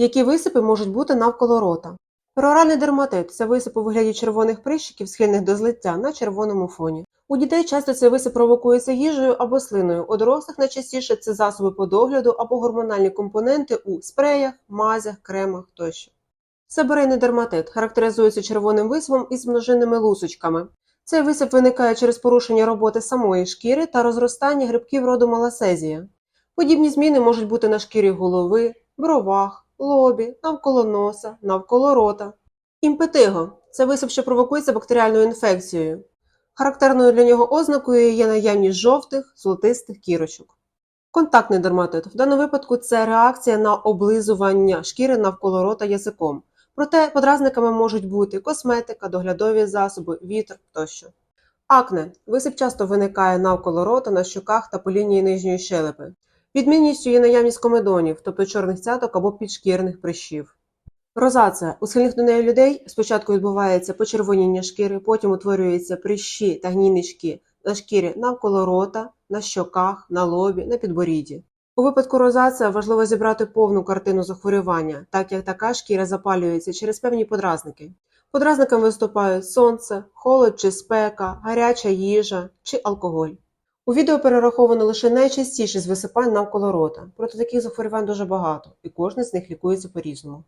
Які висипи можуть бути навколо рота? Пероральний дерматит це висип у вигляді червоних прищиків, схильних до злиття на червоному фоні. У дітей часто цей висип провокується їжею або слиною. У дорослих найчастіше це засоби по догляду або гормональні компоненти у спреях, мазях, кремах тощо. Себорейний дерматит характеризується червоним висипом із множинними лусочками. Цей висип виникає через порушення роботи самої шкіри та розростання грибків роду маласезія. Подібні зміни можуть бути на шкірі голови, бровах, лобі, навколо носа, навколо рота. Імпетиго це висип, що провокується бактеріальною інфекцією. Характерною для нього ознакою є наявність жовтих, золотистих кірочок. Контактний дерматит в даному випадку це реакція на облизування шкіри навколо рота язиком. Проте подразниками можуть бути косметика, доглядові засоби, вітер тощо. Акне висип часто виникає навколо рота, на щоках та по лінії нижньої щелепи. Відмінністю є наявність комедонів, тобто чорних цяток або підшкірних прищів. Розація у схильних до неї людей спочатку відбувається почервоніння шкіри, потім утворюються прищі та гнійнички на шкірі навколо рота, на щоках, на лобі, на підборідді. У випадку розація важливо зібрати повну картину захворювання, так як така шкіра запалюється через певні подразники. Подразниками виступають сонце, холод чи спека, гаряча їжа чи алкоголь. У відео перераховано лише найчастіші з висипань навколо рота, проте таких захворювань дуже багато, і кожне з них лікується по-різному.